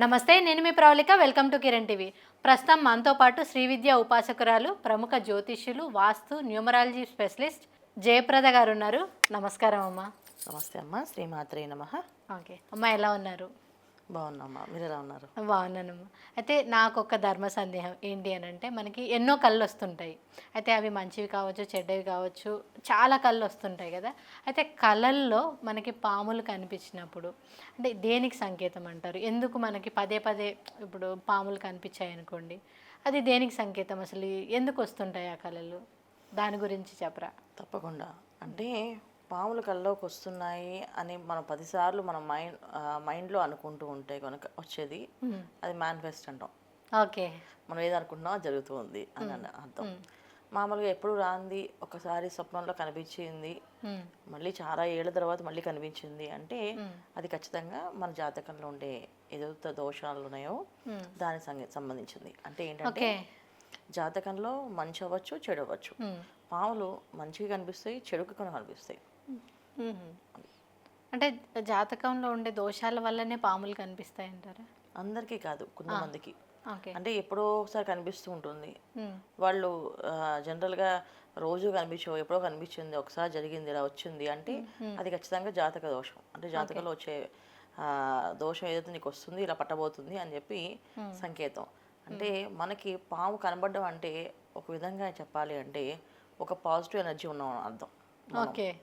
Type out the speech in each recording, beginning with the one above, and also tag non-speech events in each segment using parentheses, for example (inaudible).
నమస్తే నేను మీ Pravalika. Welcome to Kiran TV. ప్రస్తుతం మనతో పాటు శ్రీ విద్య ఉపాసకురాలు ప్రముఖ జ్యోతిష్యులు వాస్తు న్యూమరాలజీ స్పెషలిస్ట్ జయప్రద గారు ఉన్నారు. నమస్కారం అమ్మా. నమస్తే అమ్మ. శ్రీమాత్రే నమ. ఓకే. అమ్మ ఎలా ఉన్నారు? బాగున్నామ్మా మీరు ఎలా ఉన్నారు? బాగున్నానమ్మా. అయితే నాకు ఒక ధర్మ సందేహం ఏంటి అని అంటే మనకి ఎన్నో కళ్ళు వస్తుంటాయి అయితే అవి మంచివి కావచ్చు చెడ్డవి కావచ్చు చాలా కళ్ళు వస్తుంటాయి కదా. అయితే కళల్లో మనకి పాములు కనిపించినప్పుడు అంటే దేనికి సంకేతం అంటారు? ఎందుకు మనకి పదే పదే ఇప్పుడు పాములు కనిపించాయి అనుకోండి అది దేనికి సంకేతం అసలు? ఎందుకు వస్తుంటాయి ఆ కళలు? దాని గురించి చెప్పరా? తప్పకుండా. అంటే పాములు కల్లోకి వస్తున్నాయి అని మనం పదిసార్లు మన మైండ్ మైండ్లో అనుకుంటూ ఉంటే కనుక వచ్చేది అది మేనిఫెస్ట్ అంటాం. ఓకే. మనం ఏది అనుకుంటున్నామో అది జరుగుతూ ఉంది అని అర్థం. మామూలుగా ఎప్పుడు రాంది? ఒకసారి స్వప్నంలో కనిపించింది. మళ్ళీ చాలా ఏళ్ళ తర్వాత మళ్ళీ కనిపించింది అంటే అది ఖచ్చితంగా మన జాతకంలో ఉండే ఏదైతే దోషాలు ఉన్నాయో దానికి సంబంధించింది. అంటే ఏంటంటే జాతకంలో మంచి అవ్వచ్చు చెడు అవ్వచ్చు. పాములు మంచిగా కనిపిస్తాయి చెడుకు కనిపిస్తాయి. అంటే జాతకంలో ఉండే దోషాల వల్లనే పాములు కనిపిస్తాయి అంటారా? అందరికీ కాదు కొంతమందికి అంటే ఎప్పుడో ఒకసారి కనిపిస్తూ ఉంటుంది. వాళ్ళు జనరల్గా రోజు కనిపించవు ఎప్పుడో కనిపించింది ఒకసారి జరిగింది ఇలా వచ్చింది అంటే అది ఖచ్చితంగా జాతక దోషం. అంటే జాతకంలో వచ్చే దోషం ఏదైతే నీకు వస్తుంది ఇలా పట్టబోతుంది అని చెప్పి సంకేతం. అంటే మనకి పాము కనబడడం అంటే ఒక విధంగా చెప్పాలి అంటే ఒక పాజిటివ్ ఎనర్జీ ఉన్నాం అర్థం ఓకే.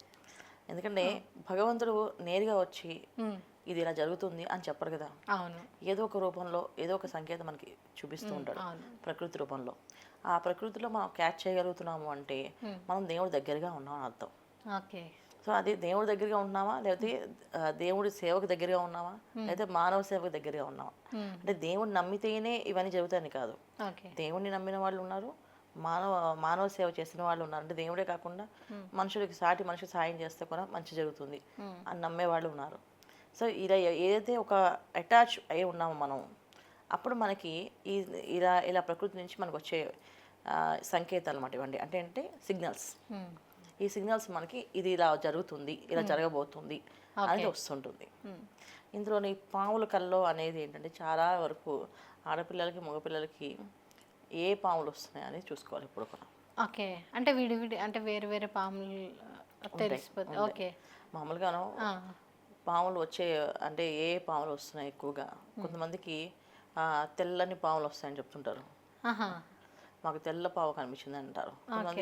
ఎందుకంటే భగవంతుడు నేరుగా వచ్చి. ఇది ఇలా జరుగుతుంది అని చెప్పరు కదా. అవును. ఏదో ఒక రూపంలో ఏదో ఒక సంకేతం మనకి చూపిస్తూ ఉంటాడు ప్రకృతి రూపంలో. ఆ ప్రకృతిలో మనం క్యాచ్ చేయగలుగుతున్నాము అంటే మనం దేవుడి దగ్గరగా ఉన్నాం అని అర్థం. ఓకే. సో అది దేవుడి దగ్గరగా ఉన్నామా లేకపోతే దేవుడి సేవకు దగ్గరగా ఉన్నామా లేకపోతే మానవ సేవకు దగ్గరగా ఉన్నామా. అంటే దేవుడిని నమ్మితేనే ఇవన్నీ జరుగుతాయని కాదు. దేవుణ్ణి నమ్మిన వాళ్ళు ఉన్నారు మానవ మానవ సేవ చేసిన వాళ్ళు ఉన్నారు. అంటే దేవుడే కాకుండా మనుషులకి సాటి మనిషి సాయం చేస్తే కూడా మంచి జరుగుతుంది అని నమ్మే వాళ్ళు ఉన్నారు. సో ఇలా ఏదైతే ఒక అటాచ్ అయి ఉన్నామో మనం అప్పుడు మనకి ఈ ఇలా ఇలా ప్రకృతి నుంచి మనకు వచ్చే సంకేతాలు అన్నమాట ఇవ్వండి అంటే అంటే సిగ్నల్స్. ఈ సిగ్నల్స్ మనకి ఇది ఇలా జరుగుతుంది ఇలా జరగబోతుంది అనేది వస్తుంటుంది. ఇందులోని పాముల కల్లో అనేది ఏంటంటే చాలా వరకు ఆడపిల్లలకి మగపిల్లలకి ఏ పాములు వస్తున్నాయని చూసుకోవాలి ఇప్పుడు కూడా. ఓకే. అంటే విడి విడి అంటే వేరే వేరే పాములు తెలిసిపోతుంది ఓకే. మామూలుగాను. పాములు వచ్చే అంటే ఏ పాములు వస్తున్నాయి ఎక్కువగా? కొంతమందికి తెల్లని పాములు వస్తాయని చెప్తుంటారు. మాకు తెల్ల పాము కనిపించింది అంటారు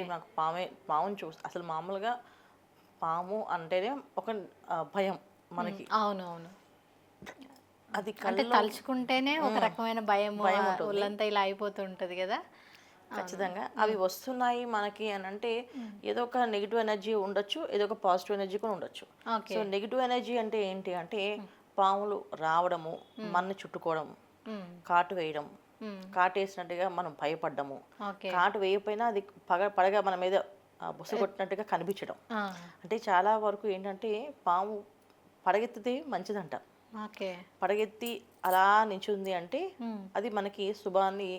నాకు పామే పాముని చూ అసలు మామూలుగా పాము అంటేనే ఒక భయం మనకి. అవును అవును అది అంటే తలుచుకుంటేనే ఒక రకమైన భయం ఒళ్ళంతా ఇలా అయిపోతూ ఉంటది కదా. ఖచ్చితంగా. అవి వస్తున్నాయి మనకి అని అంటే ఏదో ఒక నెగిటివ్ ఎనర్జీ ఉండొచ్చు ఏదో ఒక పాజిటివ్ ఎనర్జీ కూడా ఉండొచ్చు. సో నెగిటివ్ ఎనర్జీ అంటే ఏంటి అంటే పాములు రావడము మనని చుట్టుకోవడం. కాటు వేయడం. కాటు వేసినట్టుగా మనం భయపడ్డము. ఓకే కాటు వేయకపోయినా అది పగ పడగా మన మీద బుస కొట్టినట్టుగా కనిపించడం. ఆ. అంటే చాలా వరకు ఏంటంటే పాము పడగెత్తితే మంచిదంట. పడగెత్తి అలా నించుంది అంటే మ్మ్. అది మనకి శుభాన్ని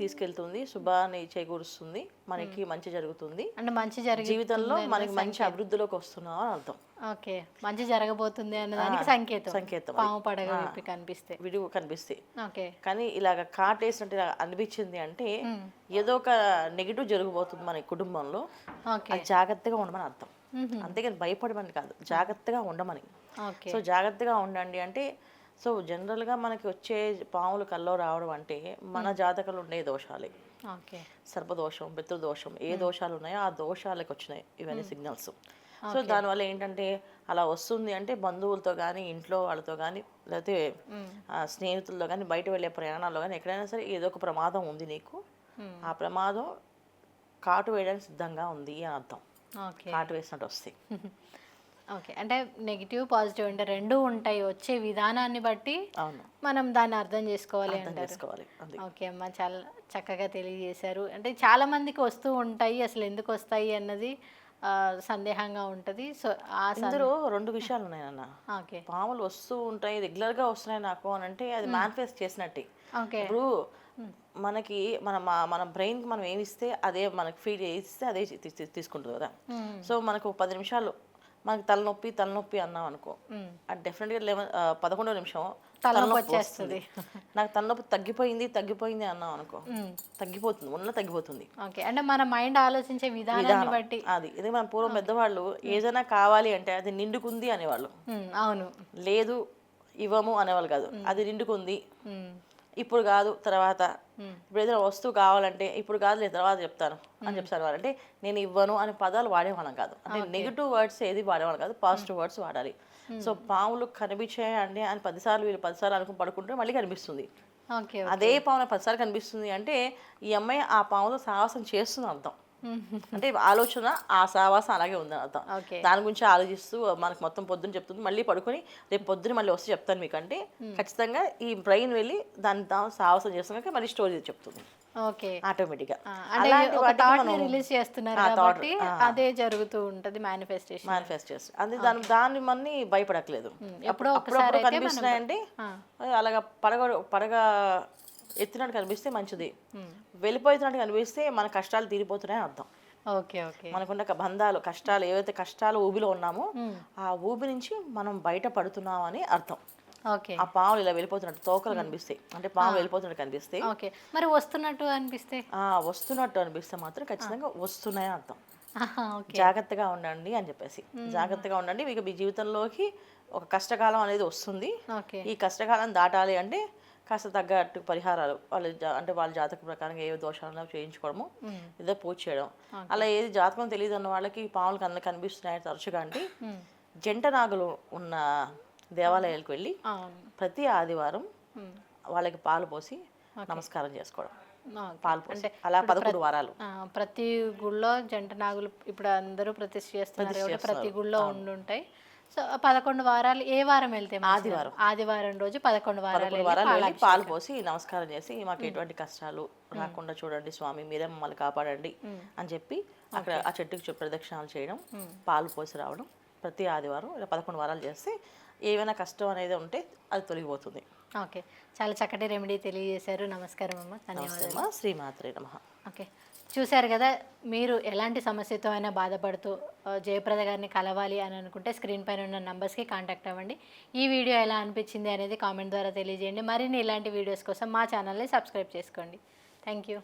తీసుకెళ్తుంది శుభాన్ని చేకూరుస్తుంది మనకి మంచి జరుగుతుంది. అంటే మంచి జరిగి జీవితంలో మనకి మంచి అభివృద్ధిలోకి వస్తున్నాం అని అర్థం. ఓకే మంచి జరగబోతుంది అన్నదానికి సంకేతం. సంకేతం. పాము పడగ విప్పి కనిపిస్తే. విడిగా కనిపిస్తాయి ఓకే. కానీ ఇలాగ కాటేసినట్టు ఇలా అనిపించింది అంటే ఏదో ఒక నెగిటివ్ జరగబోతుంది మన కుటుంబంలో. అది జాగ్రత్తగా ఉండమని అర్థం. అంతేగాని భయపడమని కాదు జాగ్రత్తగా ఉండమని. సో జాగ్రత్తగా ఉండండి అంటే సో జనరల్గా మనకి వచ్చే పాములు కల్లో రావడం అంటే మన జాతకంలో ఉండే దోషాలే. సర్పదోషం పితృదోషం ఏ దోషాలు ఉన్నాయో ఆ దోషాలకు వచ్చినాయి ఇవన్నీ సిగ్నల్స్. సో దానివల్ల ఏంటంటే అలా వస్తుంది అంటే బంధువులతో కానీ ఇంట్లో వాళ్ళతో కానీ లేకపోతే ఆ, స్నేహితులతో కానీ బయట వెళ్ళే ప్రయాణాల్లో కానీ ఎక్కడైనా సరే ఏదో ఒక ప్రమాదం ఉంది నీకు. ఆ ప్రమాదం కాటు వేయడానికి సిద్ధంగా ఉంది అని అర్థం. ఓకే. కాటు వేసినట్టు వస్తాయి. (laughs) ఓకే. అంటే నెగిటివ్ పాజిటివ్ అంటే రెండు ఉంటాయి వచ్చే విధానాన్ని బట్టి అవును. మనం దాన్ని అర్థం చేసుకోవాలి అర్థం ఓకే అమ్మ చాలా చక్కగా తెలియజేశారు. అంటే చాలా మందికి వస్తూ ఉంటాయి అసలు ఎందుకు వస్తాయి అన్నది సందేహంగా ఉంటుంది. సో ఆ ఇందులో రెండు విషయాలు ఉన్నాయి అన్న ఓకే. పాములు వస్తూ ఉంటాయి రెగ్యులర్గా వస్తున్నాయి నాకు అని అంటే అది మేనిఫెస్ట్ చేసినట్టే. ఓకే. ఇప్పుడు మనకి మన మన బ్రెయిన్కి మనం ఏమి ఇస్తే అదే మనకి ఫీడ్ ఇస్తే అదే తీసుకుంటుంది కదా. సో మనకు పది నిమిషాలు మనకి తలనొప్పి తలనొప్పి అన్నాం అనుకో. అది డెఫినెట్గా లెవెన్ పదకొండో నిమిషం తలనొప్పి వచ్చేస్తుంది. నాకు తలనొప్పి తగ్గిపోయింది తగ్గిపోయింది అన్నాం అనుకో. తగ్గిపోతుంది ఉన్న తగ్గిపోతుంది. ఓకే. అంటే మన మైండ్ ఆలోచించే విధానాన్ని బట్టి. అది. ఇదే మన పూర్వం పెద్దవాళ్ళు ఏదైనా కావాలి అంటే అది నిండుకుంది అనేవాళ్ళు. అవును. లేదు ఇవ్వము అనేవాళ్ళు కాదు. అది నిండుకుంది. ఇప్పుడు కాదు తర్వాత. ఇప్పుడు ఏదైనా వస్తువు కావాలంటే ఇప్పుడు కాదు లేదు తర్వాత చెప్తాను. అని చెప్తారు వాళ్ళు అంటే నేను ఇవ్వను అనే పదాలు వాడేవాళ్ళం కాదు. అంటే నెగిటివ్ వర్డ్స్ ఏది వాడేవాళ్ళం కాదు పాజిటివ్ వర్డ్స్ వాడాలి. సో పాములు కనిపించాయండి అని పదిసార్లు వీళ్ళు పదిసార్లు అనుకుని పడుకుంటే మళ్ళీ కనిపిస్తుంది. అదే పాము పదిసార్లు కనిపిస్తుంది అంటే ఈ అమ్మాయి ఆ పాముతో సాహసం చేస్తుంది అర్థం. అంటే ఆలోచన ఆ సావాసం అలాగే ఉందని అర్థం దాని గురించి ఆలోచిస్తూ మనకు మొత్తం పొద్దున్న చెప్తుంది. మళ్ళీ పడుకొని రేపు పొద్దున మళ్ళీ వస్తే చెప్తాను మీకు అంటే ఖచ్చితంగా ఈ బ్రెయిన్ వెళ్ళి దాని సాహసం చేస్తున్నాక మళ్ళీ స్టోరీ చెప్తుంది. ఓకే. ఆటోమేటిక్గా. ఆ, అంటే ఒక థాట్ని రిలీజ్ చేస్తున్నారు కాబట్టి అదే జరుగుతూ ఉంటది మేనిఫెస్టేషన్ మేనిఫెస్ట్ చేస్తుంది అది దాని దాన్ని మన్ని భయపడట్లేదు. ఎప్పుడో అప్పుడు ఒకసారి అయితే కనిపిస్తున్నాయండి. అలాగా పడగ పడగ ఎత్తినట్టు కనిపిస్తే మంచిది. వెళ్ళిపోతున్నట్టు కనిపిస్తే మన కష్టాలు తీరిపోతున్నాయని అర్థం. Okay okay. మనకున్న బంధాలు కష్టాలు ఏవైతే కష్టాలు ఊబిలో ఉన్నామో ఆ ఊబి నుంచి మనం బయట పడుతున్నాం అని అర్థం. ఓకే. ఆ పాములు ఇలా వెళ్ళిపోతున్నట్టు తోకలు కనిపిస్తాయి అంటే పాము వెళ్ళిపోతున్నట్టు కనిపిస్తే ఓకే. మరి వస్తున్నట్టు అనిపిస్తే? ఆ వస్తున్నట్టు అనిపిస్తే మాత్రం ఖచ్చితంగా వస్తున్నాయని అర్థం. జాగ్రత్తగా ఉండండి అని చెప్పేసి. జాగ్రత్తగా ఉండండి. మీకు మీ జీవితంలోకి ఒక కష్టకాలం అనేది వస్తుంది. ఓకే. ఈ కష్టకాలం దాటాలి అంటే కాస్త తగ్గట్టు పరిహారాలు వాళ్ళ అంటే వాళ్ళ జాతక ప్రకారం ఏ దోషాలు ఉన్నాయో చేయించుకోవడము. ఏదో పూజ చేయడం. అలా ఏది జాతకం తెలియదు అన్న వాళ్ళకి పాములు కన్నా కనిపిస్తున్నాయి తరచుగా అంటే. జంట నాగులు ఉన్న దేవాలయాలకు వెళ్ళి ప్రతి ఆదివారం. వాళ్ళకి పాలు పోసి నమస్కారం చేసుకోవడం. పాలు పోసి అలా పదకొండు వారాలు. ప్రతి గుళ్ళో జంట నాగులు ఇప్పుడు అందరూ ప్రతిష్ఠ చేస్తున్నారు ప్రతి గుళ్ళో ఉండుంటాయి. సో పదకొండు వారాలు ఏ వారం వెళ్తే? ఆదివారం. ఆదివారం రోజు పదకొండు వారాలు వారాలు పాలు పోసి నమస్కారం చేసి మాకు ఎటువంటి కష్టాలు రాకుండా చూడండి స్వామి మీరే మమ్మల్ని కాపాడండి అని చెప్పి అక్కడ ఆ చెట్టుకి చు- ప్రదక్షిణాలు చేయడం పాలు పోసి రావడం ప్రతి ఆదివారం ఇలా పదకొండు వారాలు చేస్తే ఏమైనా కష్టం అనేది ఉంటే అది తొలగిపోతుంది. ఓకే. చాలా చక్కటి రెమెడీ తెలియజేశారు. నమస్కారం అమ్మ. ధన్యవాదాలు. శ్రీమాత్రే నమ. ఓకే. చూశారు కదా మీరు ఎలాంటి సమస్యతో అయినా బాధపడుతూ జయప్రద గారిని కలవాలి అని అనుకుంటే స్క్రీన్ పైన ఉన్న నంబర్స్కి కాంటాక్ట్ అవ్వండి. ఈ వీడియో ఎలా అనిపించింది అనేది కామెంట్ ద్వారా తెలియజేయండి. మరిన్ని ఇలాంటి వీడియోస్ కోసం మా ఛానల్ని సబ్స్క్రైబ్ చేసుకోండి. Thank you